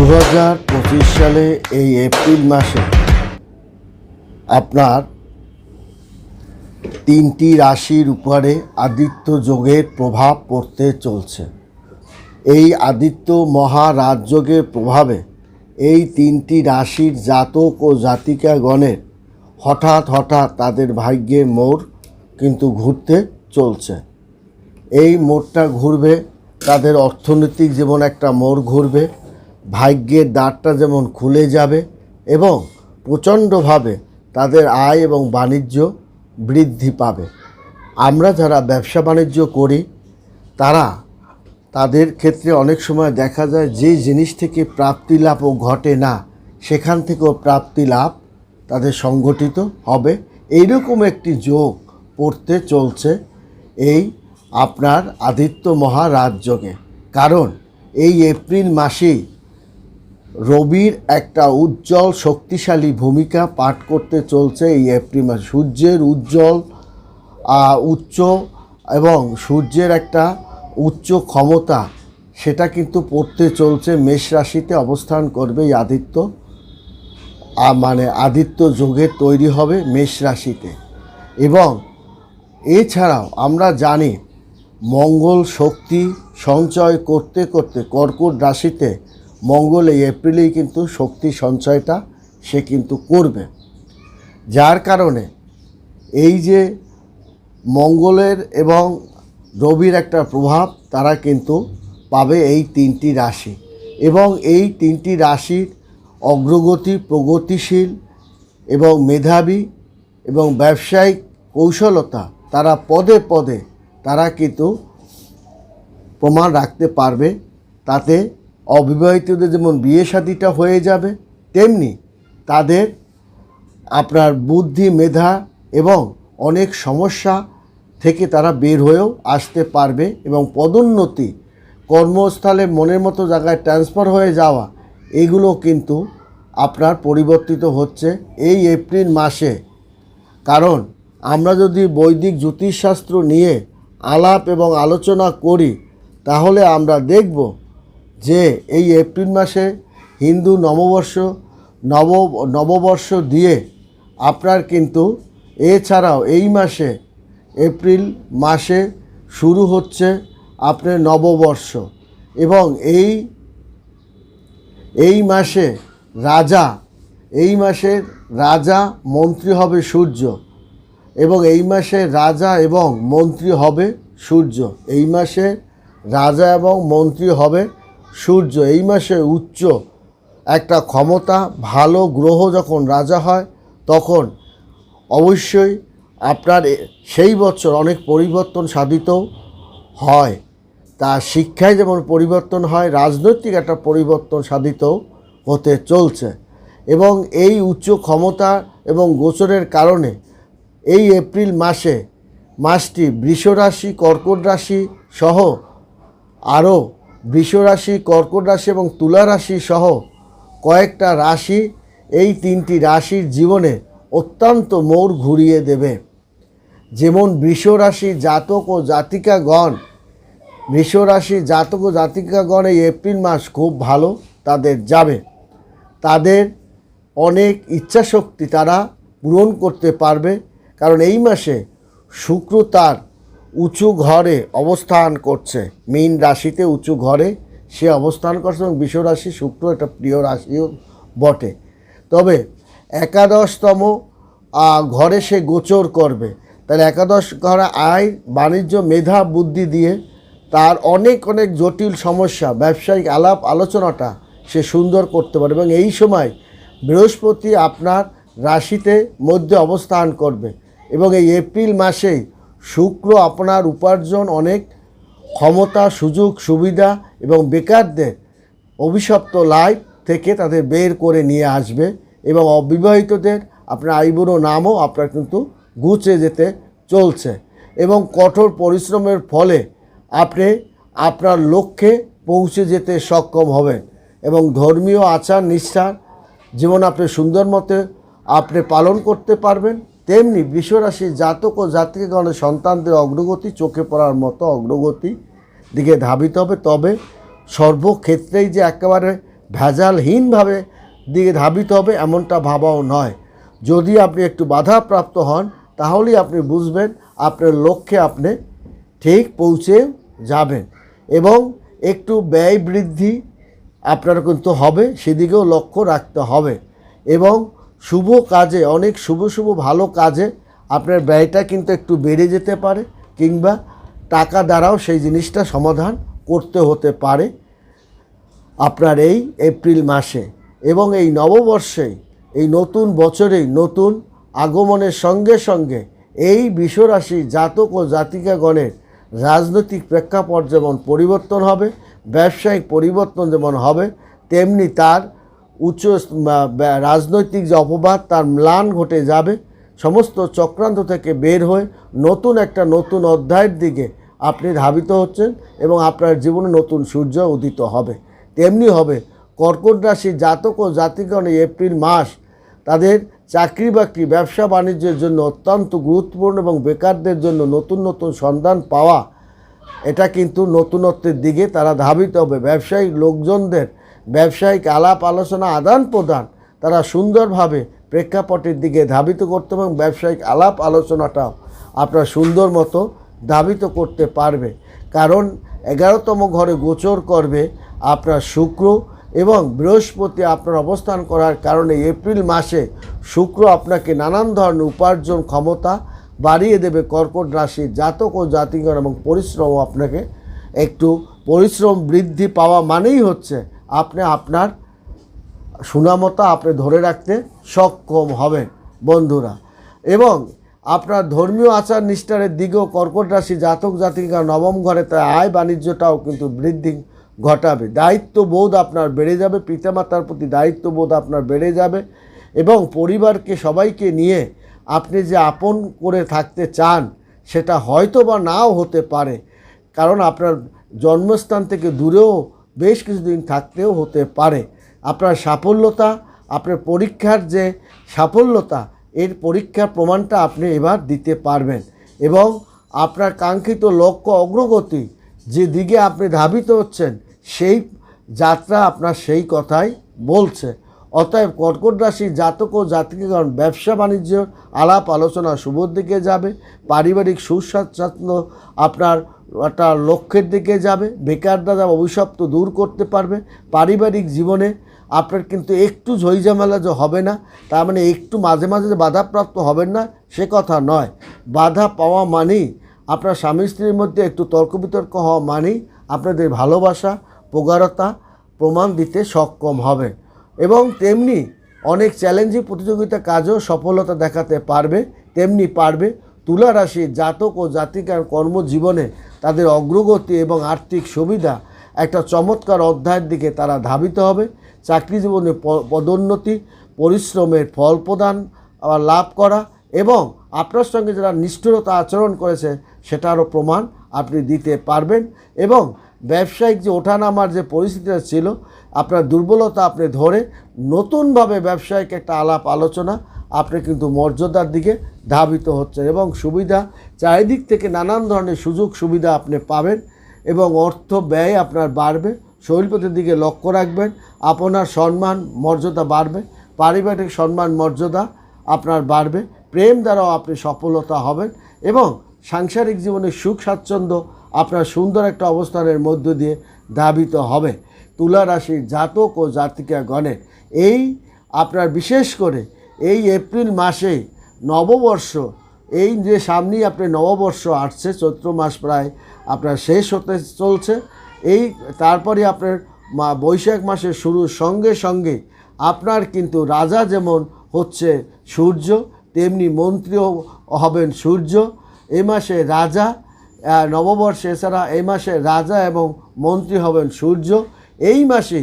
দু হাজার পঁচিশ সালে এই এপ্রিল মাসে আপনার তিনটি রাশির উপরে আদিত্য যোগের প্রভাব পড়তে চলছে। এই আদিত্য মহারাজযোগের প্রভাবে এই তিনটি রাশির জাতক ও জাতিকাগণের হঠাৎ হঠাৎ তাদের ভাগ্যের মোড় কিন্তু ঘুরতে চলছে। এই মোড়টা ঘুরবে, তাদের অর্থনৈতিক যেমন একটা মোড় ঘুরবে ভাগ্যের দ্বারটা যেমন খুলে যাবে এবং প্রচণ্ডভাবে তাদের আয় এবং বাণিজ্য বৃদ্ধি পাবে। আমরা যারা ব্যবসা বাণিজ্য করি, তারা তাদের ক্ষেত্রে অনেক সময় দেখা যায় যে জিনিস থেকে প্রাপ্তি লাভও ঘটে না, সেখান থেকেও প্রাপ্তি লাভ তাদের সংগঠিত হবে। এইরকম একটি যোগ পড়তে চলছে এই আপনার আদিত্য মহারাজ যোগে। কারণ এই এপ্রিল মাসেই রবির একটা উজ্জ্বল শক্তিশালী ভূমিকা পাঠ করতে চলছে এই এপ্রিল মাস। সূর্যের উজ্জ্বল উচ্চ এবং সূর্যের একটা উচ্চ ক্ষমতা, সেটা কিন্তু পড়তে চলছে মেষ রাশিতে অবস্থান করবে এই আদিত্য। মানে আদিত্য যোগের তৈরি হবে মেষ রাশিতে। এবং এছাড়াও আমরা জানি, মঙ্গল শক্তি সঞ্চয় করতে করতে কর্কট রাশিতে মঙ্গল এই এপ্রিলেই কিন্তু শক্তি সঞ্চয়টা সে কিন্তু করবে। যার কারণে এই যে মঙ্গলের এবং রবির একটা প্রভাব, তারা কিন্তু পাবে এই তিনটি রাশি এবং এই তিনটি রাশির অগ্রগতি প্রগতিশীল এবং মেধাবী এবং ব্যবসায়িক কৌশলতা তারা পদে পদে তারা কিন্তু প্রমাণ রাখতে পারবে। তাতে অবিবাহিতদের যেমন বিয়ে শাদিটা হয়ে যাবে, তেমনি তাদের আপনার বুদ্ধি, মেধা এবং অনেক সমস্যা থেকে তারা বের হয়েও আসতে পারবে এবং পদোন্নতি, কর্মস্থলে মনের মতো জায়গায় ট্রান্সফার হয়ে যাওয়া, এগুলো কিন্তু আপনার পরিবর্তিত হচ্ছে এই এপ্রিল মাসে। কারণ আমরা যদি বৈদিক জ্যোতিষশাস্ত্র নিয়ে আলাপ এবং আলোচনা করি, তাহলে আমরা দেখব যে এই এপ্রিল মাসে হিন্দু নববর্ষ, নব, নববর্ষ দিয়ে আপনার কিন্তু এছাড়াও এই মাসে এপ্রিল মাসে শুরু হচ্ছে আপনার নববর্ষ এবং এই এই মাসে রাজা, এই মাসে রাজা মন্ত্রী হবে সূর্য এবং এই মাসে রাজা এবং মন্ত্রী হবে সূর্য। এই মাসে রাজা এবং মন্ত্রী হবে সূর্য এই মাসে উচ্চ একটা ক্ষমতা, ভালো গ্রহ যখন রাজা হয়, তখন অবশ্যই আপনার সেই বছর অনেক পরিবর্তন সাধিত হয়। তা শিক্ষায় যেমন পরিবর্তন হয়, রাজনৈতিক একটা পরিবর্তন সাধিত হতে চলছে। এবং এই উচ্চ ক্ষমতা এবং গোচরের কারণে এই এপ্রিল মাসে মাসটি বৃষরাশি, কর্কট রাশি সহ আরও বৃষরাশি, কর্কট রাশি এবং তুলা রাশি সহ কয়েকটা রাশি এই তিনটি রাশির জীবনে অত্যন্ত মোড় ঘুরিয়ে দেবে। যেমন বৃষরাশি জাতক ও জাতিকাগণ। বৃষরাশি জাতক ও জাতিকাগণ এই এপ্রিল মাস খুব ভালো তাদের যাবে। তাদের অনেক ইচ্ছাশক্তি তারা পূরণ করতে পারবে। কারণ এই মাসে শুক্র তার উঁচু ঘরে অবস্থান করছে। মীন রাশিতে উঁচু ঘরে সে অবস্থান করছে এবং বিশ্বরাশি শুক্র একটা প্রিয় রাশিও বটে। তবে একাদশতম ঘরে সে গোচর করবে। তাহলে একাদশ ঘরে আয়, বাণিজ্য, মেধা, বুদ্ধি দিয়ে তার অনেক অনেক জটিল সমস্যা, ব্যবসায়িক আলাপ, আলোচনাটা সে সুন্দর করতে পারে এবং এই সময় বৃহস্পতি আপনার রাশিতে মধ্যে অবস্থান করবে এবং এই এপ্রিল মাসেই শুক্র আপনার উপার্জন অনেক, ক্ষমতা, সুযোগ, সুবিধা এবং বেকারদের অভিশপ্ত লাইফ থেকে তাদের বের করে নিয়ে আসবে এবং অবিবাহিতদের আপনার আইবুড়ো নামও আপনার কিন্তু গুছে যেতে চলছে এবং কঠোর পরিশ্রমের ফলে আপনি আপনার লক্ষ্যে পৌঁছে যেতে সক্ষম হবেন এবং ধর্মীয় আচার নিষ্ঠার জীবন আপনি সুন্দর মতে আপনি পালন করতে পারবেন। তেমনি বিশ্বরাশি জাতক ও জাতিকগণের সন্তানদের অগ্রগতি চোখে পড়ার মতো অগ্রগতি দিকে ধাবিত হবে। তবে সর্বক্ষেত্রেই যে একেবারে ভেজালহীনভাবে দিকে ধাবিত হবে এমনটা ভাবাও নয়। যদি আপনি একটু বাধাপ্রাপ্ত হন, তাহলেই আপনি বুঝবেন আপনার লক্ষ্যে আপনি ঠিক পৌঁছে যাবেন এবং একটু ব্যয় বৃদ্ধি আপনার কিন্তু হবে, সেদিকেও লক্ষ্য রাখতে হবে এবং শুভ কাজে, অনেক শুভ শুভ, ভালো কাজে আপনার ব্যয়টা কিন্তু একটু বেড়ে যেতে পারে কিংবা টাকা দ্বারাও সেই জিনিসটা সমাধান করতে হতে পারে আপনার এই এপ্রিল মাসে। এবং এই নববর্ষেই এই নতুন বছরেই নতুন আগমনের সঙ্গে সঙ্গে এই বিশ্বরাশি জাতক ও জাতিকাগণের রাজনৈতিক প্রেক্ষাপট যেমন পরিবর্তন হবে, ব্যবসায়িক পরিবর্তন যেমন হবে, তেমনি তার উচ্চ রাজনৈতিক যে অপবাদ, তার ম্লান ঘটে যাবে। সমস্ত চক্রান্ত থেকে বের হয়ে নতুন একটা নতুন অধ্যায়ের দিকে আপনি ধাবিত হচ্ছেন এবং আপনার জীবনে নতুন সূর্য উদিত হবে। তেমনি হবে কর্কট রাশি জাতক ও জাতিগণ এপ্রিল মাস তাদের চাকরি বাকরি, ব্যবসা বাণিজ্যের জন্য অত্যন্ত গুরুত্বপূর্ণ এবং বেকারদের জন্য নতুন নতুন সন্ধান পাওয়া, এটা কিন্তু নতুনত্বের দিকে তারা ধাবিত হবে। ব্যবসায়িক লোকজনদের ব্যবসায়িক আলাপ, আলোচনা, আদান প্রদান তারা সুন্দরভাবে প্রেক্ষাপটের দিকে ধাবিত করতে এবং ব্যবসায়িক আলাপ, আলোচনাটাও আপনার সুন্দর মতো ধাবিত করতে পারবে। কারণ এগারোতম ঘরে গোচর করবে আপনার শুক্র এবং বৃহস্পতি আপনার অবস্থান করার কারণে এপ্রিল মাসে শুক্র আপনাকে নানান ধরনের উপার্জন ক্ষমতা বাড়িয়ে দেবে, কর্কট রাশি জাতক ও জাতিগণ এবং পরিশ্রম আপনাকে একটু পরিশ্রম বৃদ্ধি পাওয়া মানেই হচ্ছে আপনি আপনার সুনামতা আপনি ধরে রাখতে সক্ষম হবেন, বন্ধুরা। এবং আপনার ধর্মীয় আচার নিষ্ঠারের দিকেও কর্কট রাশি জাতক জাতিকা নবম ঘরে তাই আয় বাণিজ্যটাও কিন্তু বৃদ্ধি ঘটাবে। দায়িত্ববোধ আপনার বেড়ে যাবে, পিতামাতার প্রতি দায়িত্ববোধ আপনার বেড়ে যাবে এবং পরিবারকে সবাইকে নিয়ে আপনি যে আপন করে থাকতে চান, সেটা হয়তো বা নাও হতে পারে। কারণ আপনার জন্মস্থান থেকে দূরেও বেশ কিছুদিন থাকতেও হতে পারে। আপনার সাফল্যতা, আপনার পরীক্ষার যে সাফল্যতা, এর পরীক্ষার প্রমাণটা আপনি এবার দিতে পারবেন এবং আপনার কাঙ্ক্ষিত লক্ষ্য অগ্রগতি যে দিকে আপনি ধাবিত হচ্ছেন, সেই যাত্রা আপনার সেই কথাই বলছে। অতএব কর্কট রাশি জাতক ও জাতিকগণ ব্যবসা বাণিজ্য, আলাপ আলোচনা শুভর দিকে যাবে, পারিবারিক সুস্বাচ্ছন্দ্য আপনার একটা লক্ষ্যের দিকে যাবে, বেকার দাদা অভিশপ্ত দূর করতে পারবে, পারিবারিক জীবনে আপনার কিন্তু একটু ঝইঝামেলা যে হবে না, তার মানে একটু মাঝে মাঝে যে বাধাপ্রাপ্ত হবেন না, সে কথা নয়। বাধা পাওয়া মানেই আপনার স্বামী স্ত্রীর মধ্যে একটু তর্ক বিতর্ক হওয়া মানেই আপনাদের ভালোবাসা, প্রগাঢ়তা প্রমাণ দিতে সক্ষম হবে এবং তেমনি অনেক চ্যালেঞ্জিং প্রতিযোগিতা কাজেও সফলতা দেখাতে পারবে, তেমনি পারবে। তুলা রাশি জাতক ও জাতিকার কর্মজীবনে তাদের অগ্রগতি এবং আর্থিক সুবিধা একটা চমৎকার অধ্যায়ের দিকে তারা ধাবিত হবে। চাকরি জীবনে পদোন্নতি, পরিশ্রমের ফল প্রদান, আবার লাভ করা এবং আপনার সঙ্গে যারা নিষ্ঠুরতা আচরণ করেছে সেটারও প্রমাণ আপনি দিতে পারবেন এবং ব্যবসায়িক যে ওঠানামার যে পরিস্থিতিটা ছিল, আপনার দুর্বলতা আপনি ধরে নতুনভাবে ব্যবসায়িক একটা আলাপ আলোচনা আপনি কিন্তু মর্যাদার দিকে ধাবিত হচ্ছেন এবং সুবিধা চারিদিক থেকে নানান ধরনের সুযোগ সুবিধা আপনি পাবেন এবং অর্থ ব্যয় আপনার বাড়বে। শৈলপথের দিকে লক্ষ্য রাখবেন। আপনার সম্মান, মর্যাদা বাড়বে। পারিবারিক সম্মান, মর্যাদা আপনার বাড়বে। প্রেম দ্বারাও আপনি সফলতা হবেন এবং সাংসারিক জীবনে সুখ, স্বাচ্ছন্দ্য আপনার সুন্দর একটা অবস্থানের মধ্য দিয়ে ধাবিত হবে। তুলা রাশির জাতক ও জাতিকা গণের এই আপনার বিশেষ করে এই এপ্রিল মাসে নববর্ষ এই যে সামনেই আপনি নববর্ষ আসছে, চৈত্র মাস প্রায় আপনার শেষ হতে চলছে। এই তারপরে আপনার মা বৈশাখ মাসের শুরুর সঙ্গে সঙ্গে আপনার কিন্তু রাজা যেমন হচ্ছে সূর্য, তেমনি মন্ত্রীও হবেন সূর্য। এ মাসে রাজা নববর্ষে, এছাড়া এই মাসে রাজা এবং মন্ত্রী হবেন সূর্য। এই মাসে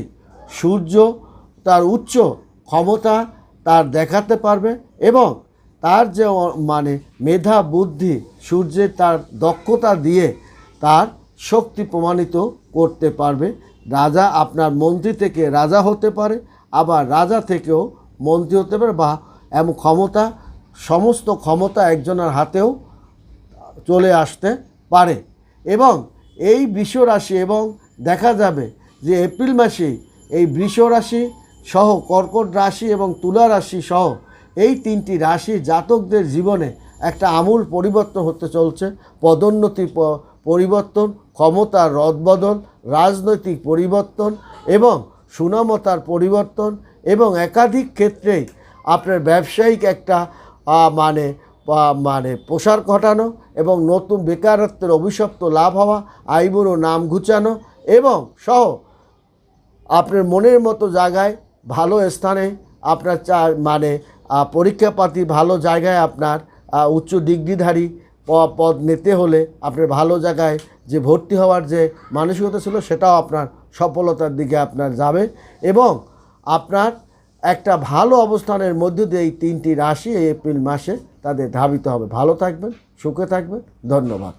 সূর্য তার উচ্চ ক্ষমতা তার দেখাতে পারবে এবং তার যে মানে মেধা, বুদ্ধি, সূর্যের তার দক্ষতা দিয়ে তার শক্তি প্রমাণিত করতে পারবে। রাজা আপনার মন্ত্রী থেকে রাজা হতে পারে, আবার রাজা থেকেও মন্ত্রী হতে পারে বা এমন ক্ষমতা, সমস্ত ক্ষমতা একজনের হাতেও চলে আসতে পারে। এবং এই বিশ্ব রাশি এবং দেখা যাবে যে এপ্রিল মাসে এই বৃষ রাশি সহ কর্কট রাশি এবং তুলা রাশি সহ এই তিনটি রাশি জাতকদের জীবনে একটা আমূল পরিবর্তন হতে চলছে। পদোন্নতি পরিবর্তন, ক্ষমতার রদবদল, রাজনৈতিক পরিবর্তন এবং সুনামতার পরিবর্তন এবং একাধিক ক্ষেত্রেই আপনার ব্যবসায়িক একটা মানে মানে প্রসার ঘটানো এবং নতুন বেকারত্বের অভিশপ্ত লাভ হওয়া, আইবুড়ো নাম ঘুচানো এবং সহ আপনার মনের মতো জায়গায় ভালো স্থানে আপনার চা মানে পরীক্ষাপাতি ভালো জায়গায় আপনার উচ্চ ডিগ্রিধারী পদ নিতে হলে আপনার ভালো জায়গায় যে ভর্তি হওয়ার যে মানসিকতা ছিল সেটাও আপনার সফলতার দিকে আপনার যাবে এবং আপনার একটা ভালো অবস্থানের মধ্য দিয়ে এই তিনটি রাশি এই এপ্রিল মাসে তাদের ধাবিত হবে। ভালো থাকবেন, সুখে থাকবেন। ধন্যবাদ।